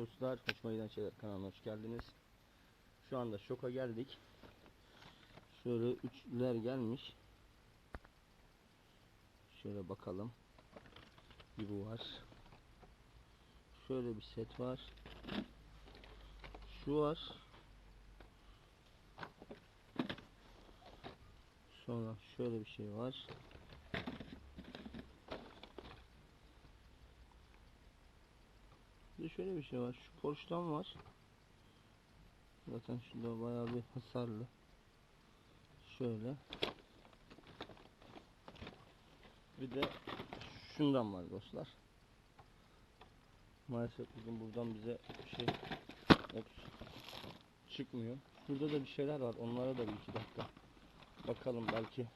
dostlar. Hoşuma şeyler kanalına hoş geldiniz. Şu anda şoka geldik. Şöyle üçler gelmiş. Şöyle bakalım. Bir var. Şöyle bir set var. Şu var. Sonra şöyle bir şey var. Bir de şöyle bir şey var. Şu Porsche'dan var. Zaten şurada bayağı bir hasarlı. Şöyle. Bir de şundan var dostlar. Maalesef bugün buradan bize şey çıkmıyor. Şurada da bir şeyler var. Onlara da bir iki dakika bakalım belki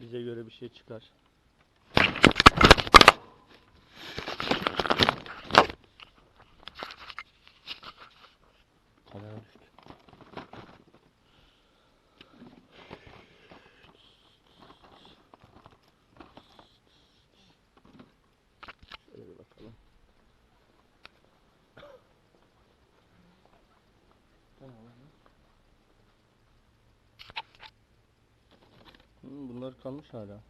bize göre bir şey çıkar. Kamera düştü. Şöyle bir bakalım. Tamam. Hmm, bunlar kalmış hala.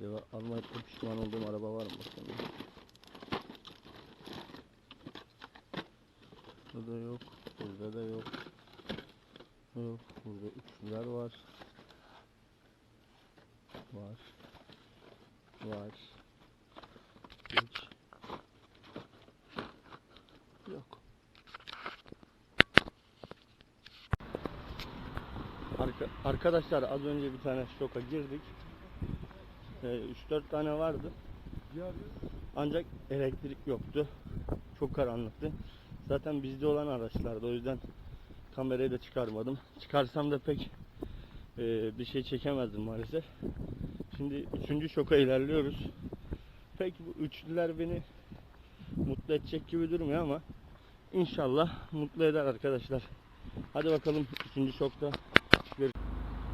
Acaba almayıp pişman olduğum araba var mı. Burada yok, burada da yok. Yok, burada üçlüler var. Var. Var. Hiç. Yok. Arka, arkadaşlar az önce bir tane şoka girdik. Ee, 3-4 tane vardı. Ancak elektrik yoktu. Çok karanlıktı. Zaten bizde olan araçlardı. O yüzden kamerayı da çıkarmadım. Çıkarsam da pek e, bir şey çekemezdim maalesef. Şimdi üçüncü şoka ilerliyoruz. Pek bu üçlüler beni mutlu edecek gibi durmuyor ama inşallah mutlu eder arkadaşlar. Hadi bakalım üçüncü şokta.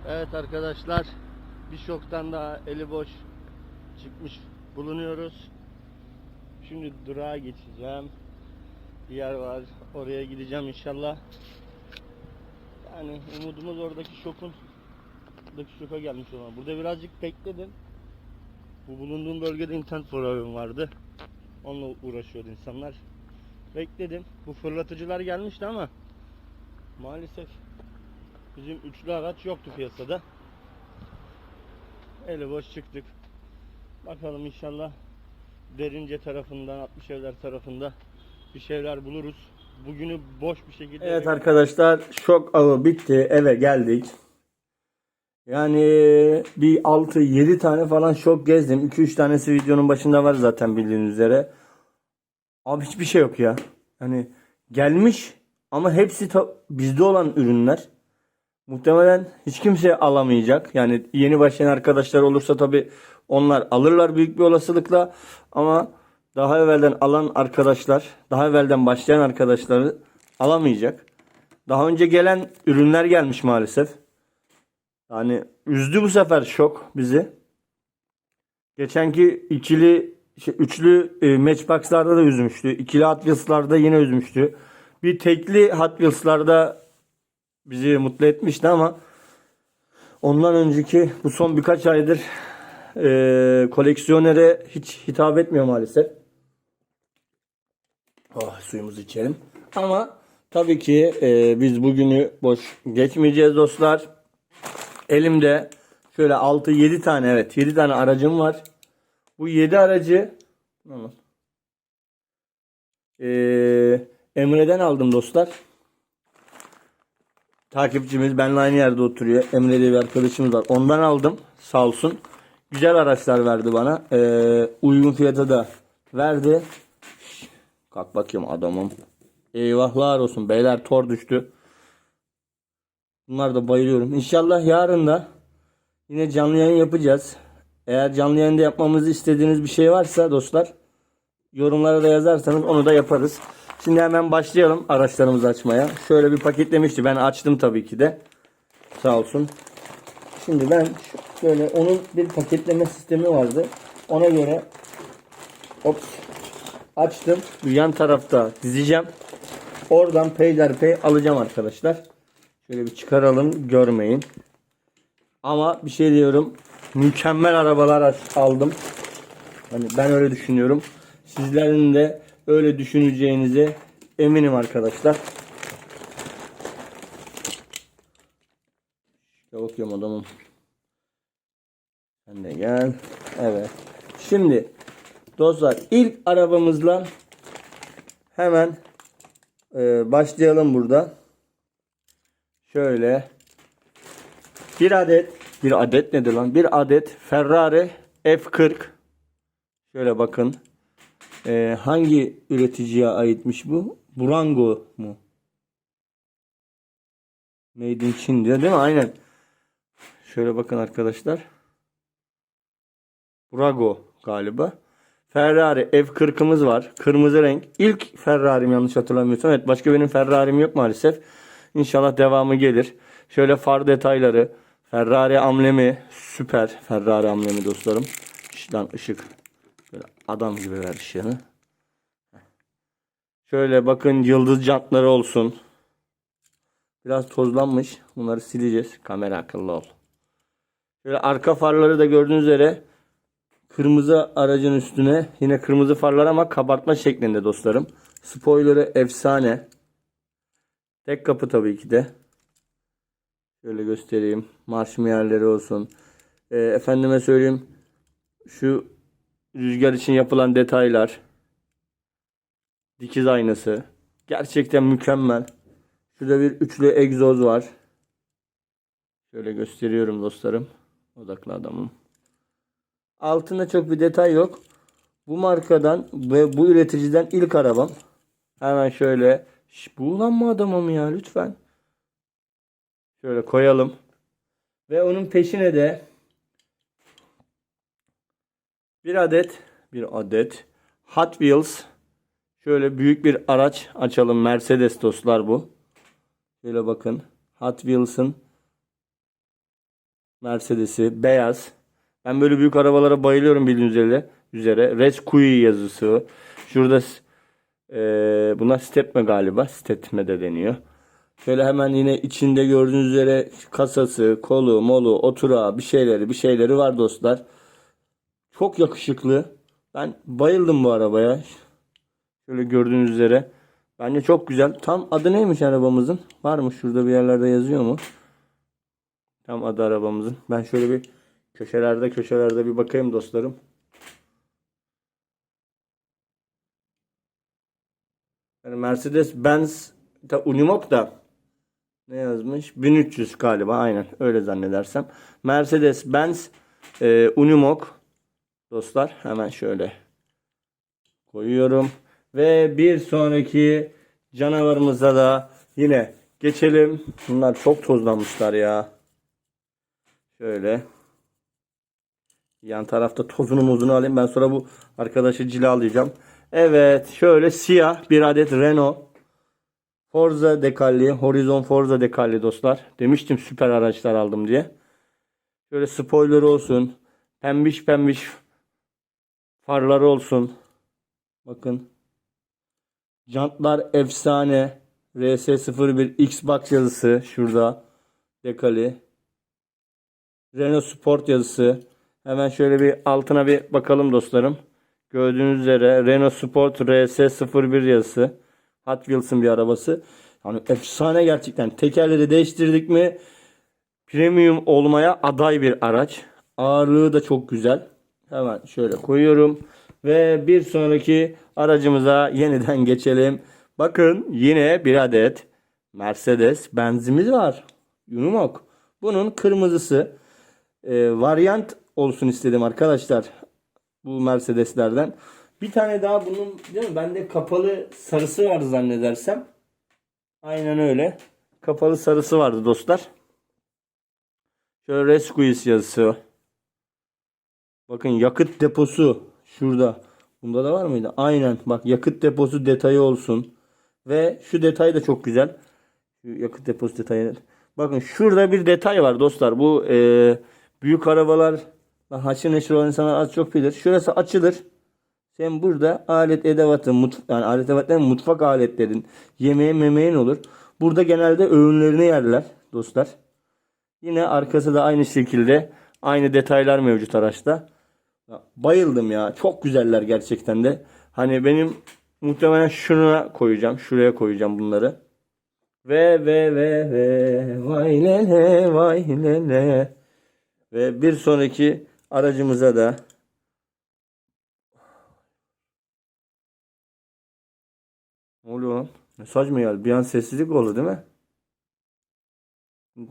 Evet arkadaşlar bir şoktan daha eli boş çıkmış bulunuyoruz. Şimdi durağa geçeceğim. Bir yer var. Oraya gideceğim inşallah. Yani umudumuz oradaki şokun buradaki şoka gelmiş olan. Burada birazcık bekledim. Bu bulunduğum bölgede internet problemi vardı. Onunla uğraşıyordu insanlar. Bekledim. Bu fırlatıcılar gelmişti ama maalesef bizim üçlü araç yoktu piyasada. Eli boş çıktık. Bakalım inşallah Derince tarafından, 60 evler tarafında bir şeyler buluruz. Bugünü boş bir şekilde Evet arkadaşlar şok avı bitti eve geldik. Yani bir 6-7 tane falan şok gezdim. 2-3 tanesi videonun başında var zaten bildiğiniz üzere. Abi hiçbir şey yok ya. Hani gelmiş ama hepsi bizde olan ürünler. Muhtemelen hiç kimse alamayacak. Yani yeni başlayan arkadaşlar olursa tabi onlar alırlar büyük bir olasılıkla. Ama daha evvelden alan arkadaşlar, daha evvelden başlayan arkadaşları alamayacak. Daha önce gelen ürünler gelmiş maalesef. Yani üzdü bu sefer şok bizi. Geçenki ikili, şey, üçlü e, Matchbox'larda da üzmüştü. İkili Hot Wheels'larda yine üzmüştü. Bir tekli Hot Wheels'larda bizi mutlu etmişti ama ondan önceki bu son birkaç aydır e, koleksiyonere hiç hitap etmiyor maalesef. Oh, suyumuzu içelim. Ama tabii ki e, biz bugünü boş geçmeyeceğiz dostlar. Elimde şöyle 6-7 tane evet 7 tane aracım var. Bu 7 aracı e, Emre'den aldım dostlar. Takipçimiz benimle aynı yerde oturuyor. Emre diye bir arkadaşımız var. Ondan aldım. Sağ olsun. Güzel araçlar verdi bana. Ee, uygun fiyata da verdi. Kalk bakayım adamım. Eyvahlar olsun. Beyler tor düştü. Bunlar da bayılıyorum. İnşallah yarın da yine canlı yayın yapacağız. Eğer canlı yayında yapmamızı istediğiniz bir şey varsa dostlar yorumlara da yazarsanız onu da yaparız. Şimdi hemen başlayalım araçlarımızı açmaya. Şöyle bir paketlemişti. Ben açtım tabii ki de. Sağ olsun. Şimdi ben şöyle onun bir paketleme sistemi vardı. Ona göre hop açtım. Yan tarafta dizeceğim. Oradan peyderpey alacağım arkadaşlar. Şöyle bir çıkaralım görmeyin. Ama bir şey diyorum. Mükemmel arabalar aldım. Hani ben öyle düşünüyorum. Sizlerin de öyle düşüneceğinize eminim arkadaşlar. İşte bakıyorum adamım. Sen de gel. Evet. Şimdi dostlar ilk arabamızla hemen e, başlayalım burada. Şöyle bir adet bir adet nedir lan? Bir adet Ferrari F40 Şöyle bakın. Ee, hangi üreticiye aitmiş bu? Burango mu? Made in Çin diyor değil mi? Aynen. Şöyle bakın arkadaşlar. Burago galiba. Ferrari F40'ımız var. Kırmızı renk. İlk Ferrari'm yanlış hatırlamıyorsam. Evet başka benim Ferrari'm yok maalesef. İnşallah devamı gelir. Şöyle far detayları. Ferrari amblemi. Süper Ferrari amblemi dostlarım. Şuradan ışık. Böyle adam gibi ver ışığını. Şöyle bakın yıldız jantları olsun. Biraz tozlanmış. Bunları sileceğiz. Kamera akıllı ol. Şöyle arka farları da gördüğünüz üzere kırmızı aracın üstüne yine kırmızı farlar ama kabartma şeklinde dostlarım. Spoiler'ı efsane. Tek kapı tabii ki de. Şöyle göstereyim. Marş yerleri olsun. Ee, efendime söyleyeyim. Şu rüzgar için yapılan detaylar. Dikiz aynası. Gerçekten mükemmel. Şurada bir üçlü egzoz var. Şöyle gösteriyorum dostlarım. Odaklı adamım. Altında çok bir detay yok. Bu markadan ve bu üreticiden ilk arabam. Hemen şöyle. Şş, bu ulan mı adamım ya lütfen. Şöyle koyalım. Ve onun peşine de bir adet bir adet Hot Wheels şöyle büyük bir araç açalım. Mercedes dostlar bu. Şöyle bakın. Hot Wheels'ın Mercedes'i beyaz. Ben böyle büyük arabalara bayılıyorum bildiğiniz üzere. üzere. Rescue yazısı. Şurada eee buna stepme galiba. Stepme de deniyor. Şöyle hemen yine içinde gördüğünüz üzere kasası, kolu, molu, oturağı bir şeyleri bir şeyleri var dostlar. Çok yakışıklı. Ben bayıldım bu arabaya. Şöyle gördüğünüz üzere. Bence çok güzel. Tam adı neymiş arabamızın? Var mı? Şurada bir yerlerde yazıyor mu? Tam adı arabamızın. Ben şöyle bir köşelerde köşelerde bir bakayım dostlarım. Yani Mercedes Benz da Unimog da ne yazmış? 1300 galiba aynen öyle zannedersem. Mercedes Benz e, Unimog dostlar hemen şöyle koyuyorum. Ve bir sonraki canavarımıza da yine geçelim. Bunlar çok tozlanmışlar ya. Şöyle. Yan tarafta tozunu muzunu alayım. Ben sonra bu arkadaşı cilalayacağım. Evet. Şöyle siyah bir adet Renault. Forza dekalli. Horizon Forza dekalli dostlar. Demiştim süper araçlar aldım diye. Şöyle spoiler olsun. Pembiş pembiş farları olsun. Bakın. Jantlar efsane. RS01 Xbox yazısı şurada. Dekali. Renault Sport yazısı. Hemen şöyle bir altına bir bakalım dostlarım. Gördüğünüz üzere Renault Sport RS01 yazısı. Hot Wheels'ın bir arabası. Yani efsane gerçekten. Tekerleri değiştirdik mi premium olmaya aday bir araç. Ağırlığı da çok güzel. Hemen şöyle koyuyorum. Ve bir sonraki aracımıza yeniden geçelim. Bakın yine bir adet Mercedes benzimiz var. Unimog. Bunun kırmızısı e, varyant olsun istedim arkadaşlar. Bu Mercedeslerden. Bir tane daha bunun değil mi? Bende kapalı sarısı vardı zannedersem. Aynen öyle. Kapalı sarısı vardı dostlar. Şöyle Rescues yazısı. Bakın yakıt deposu şurada. Bunda da var mıydı? Aynen. Bak yakıt deposu detayı olsun. Ve şu detay da çok güzel. Şu yakıt deposu detayı. Bakın şurada bir detay var dostlar. Bu e, büyük arabalar haşır neşir olan insanlar az çok bilir. Şurası açılır. Sen burada alet edevatın, mut, yani alet edevatların mutfak aletlerin, yemeğin memeğin olur. Burada genelde öğünlerini yerler dostlar. Yine arkası da aynı şekilde aynı detaylar mevcut araçta. Bayıldım ya. Çok güzeller gerçekten de. Hani benim muhtemelen şuna koyacağım. Şuraya koyacağım bunları. Ve ve ve ve vay lele vay lele. Ve bir sonraki aracımıza da Ne oluyor lan? Mesaj mı geldi? Bir an sessizlik oldu değil mi?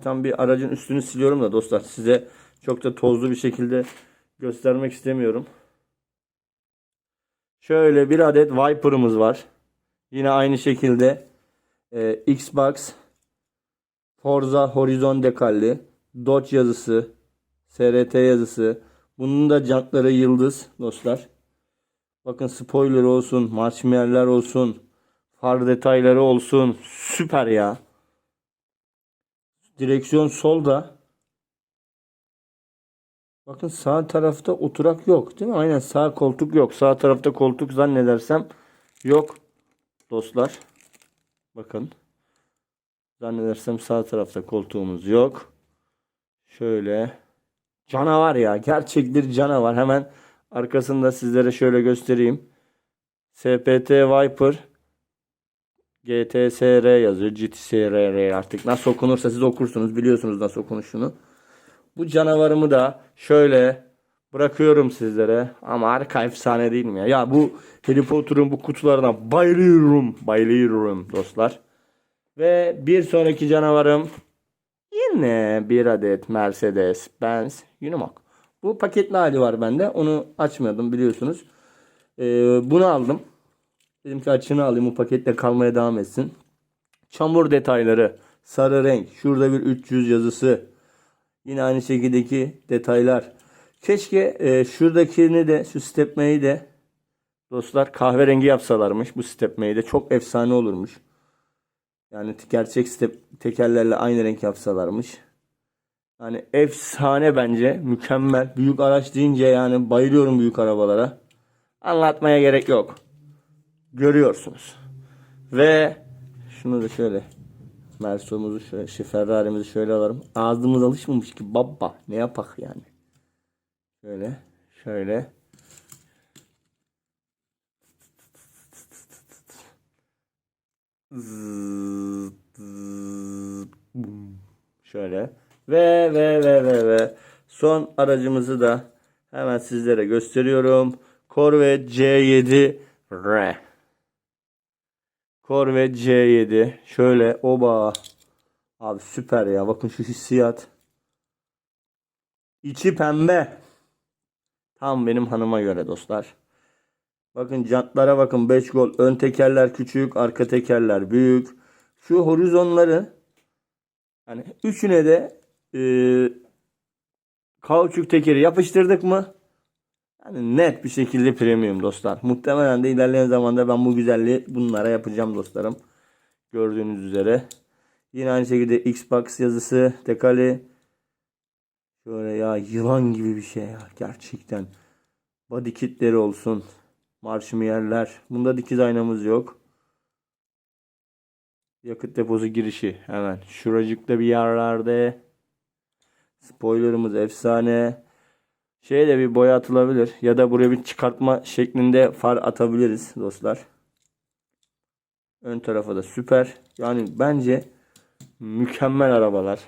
Tam bir aracın üstünü siliyorum da dostlar size çok da tozlu bir şekilde göstermek istemiyorum. Şöyle bir adet Viper'ımız var. Yine aynı şekilde e, Xbox Forza Horizon dekalli Dodge yazısı SRT yazısı bunun da jantları yıldız dostlar. Bakın spoiler olsun, marşmiyerler olsun, far detayları olsun. Süper ya. Direksiyon solda. Bakın sağ tarafta oturak yok değil mi? Aynen sağ koltuk yok. Sağ tarafta koltuk zannedersem yok dostlar. Bakın. Zannedersem sağ tarafta koltuğumuz yok. Şöyle. Canavar ya. Gerçek bir canavar. Hemen arkasında sizlere şöyle göstereyim. SPT Viper GTSR yazıyor. GTSR artık nasıl okunursa siz okursunuz. Biliyorsunuz nasıl okunuşunu. Bu canavarımı da şöyle bırakıyorum sizlere. Ama harika efsane değil mi ya? Ya bu Harry Potter'ın bu kutularına bayılıyorum. Bayılıyorum dostlar. Ve bir sonraki canavarım yine bir adet Mercedes Benz Unimog. Bu paketli hali var bende. Onu açmadım biliyorsunuz. Ee, bunu aldım. Dedim ki açını alayım bu paketle kalmaya devam etsin. Çamur detayları, sarı renk, şurada bir 300 yazısı. Yine aynı şekildeki detaylar. Keşke e, şuradakini de şu stepmeyi de dostlar kahverengi yapsalarmış. Bu stepmeyi de çok efsane olurmuş. Yani gerçek step tekerlerle aynı renk yapsalarmış. Yani efsane bence. Mükemmel. Büyük araç deyince yani bayılıyorum büyük arabalara. Anlatmaya gerek yok görüyorsunuz. Ve şunu da şöyle Merso'muzu şöyle, şey, Ferrari'mizi şöyle alalım. Ağzımız alışmamış ki baba ne yapak yani. Şöyle şöyle. Şöyle. Ve ve ve ve ve son aracımızı da hemen sizlere gösteriyorum. Corvette C7 R. Corvette C7. Şöyle oba. Abi süper ya. Bakın şu hissiyat. İçi pembe. Tam benim hanıma göre dostlar. Bakın jantlara bakın 5 gol. Ön tekerler küçük, arka tekerler büyük. Şu horizonları hani üçüne de e, kauçuk tekeri yapıştırdık mı? Yani net bir şekilde premium dostlar. Muhtemelen de ilerleyen zamanda ben bu güzelliği bunlara yapacağım dostlarım. Gördüğünüz üzere. Yine aynı şekilde Xbox yazısı, dekali. Şöyle ya yılan gibi bir şey ya gerçekten. Body kitleri olsun. Marşmiyerler. Bunda dikiz aynamız yok. Yakıt deposu girişi hemen. Şuracıkta bir yerlerde. Spoilerımız efsane. Şeye de bir boya atılabilir. Ya da buraya bir çıkartma şeklinde far atabiliriz dostlar. Ön tarafa da süper. Yani bence mükemmel arabalar.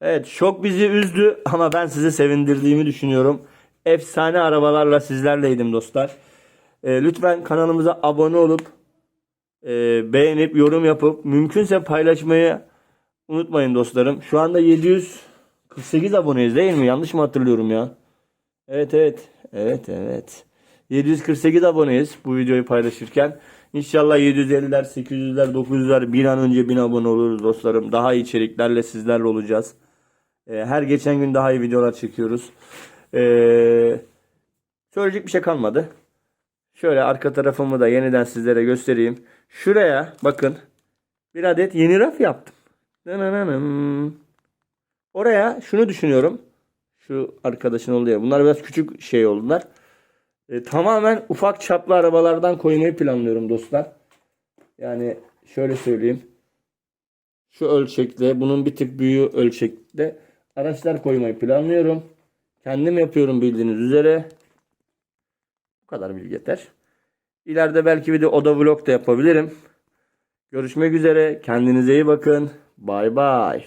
Evet şok bizi üzdü ama ben sizi sevindirdiğimi düşünüyorum. Efsane arabalarla sizlerleydim dostlar. Ee, lütfen kanalımıza abone olup e, beğenip yorum yapıp mümkünse paylaşmayı unutmayın dostlarım. Şu anda 748 aboneyiz değil mi? Yanlış mı hatırlıyorum ya? Evet evet. Evet evet. 748 aboneyiz bu videoyu paylaşırken. İnşallah 750'ler, 800'ler, 900'ler bir an önce 1000 abone oluruz dostlarım. Daha iyi içeriklerle sizlerle olacağız. Ee, her geçen gün daha iyi videolar çekiyoruz. Ee, Söyleyecek bir şey kalmadı. Şöyle arka tarafımı da yeniden sizlere göstereyim. Şuraya bakın. Bir adet yeni raf yaptım. Dınınınım. Oraya şunu düşünüyorum. Şu arkadaşın oldu ya. Bunlar biraz küçük şey oldular. E, tamamen ufak çaplı arabalardan koymayı planlıyorum dostlar. Yani şöyle söyleyeyim. Şu ölçekte, bunun bir tık büyüğü ölçekte araçlar koymayı planlıyorum. Kendim yapıyorum bildiğiniz üzere. Bu kadar bilgi yeter. İleride belki bir de oda vlog da yapabilirim. Görüşmek üzere. Kendinize iyi bakın. Bay bay.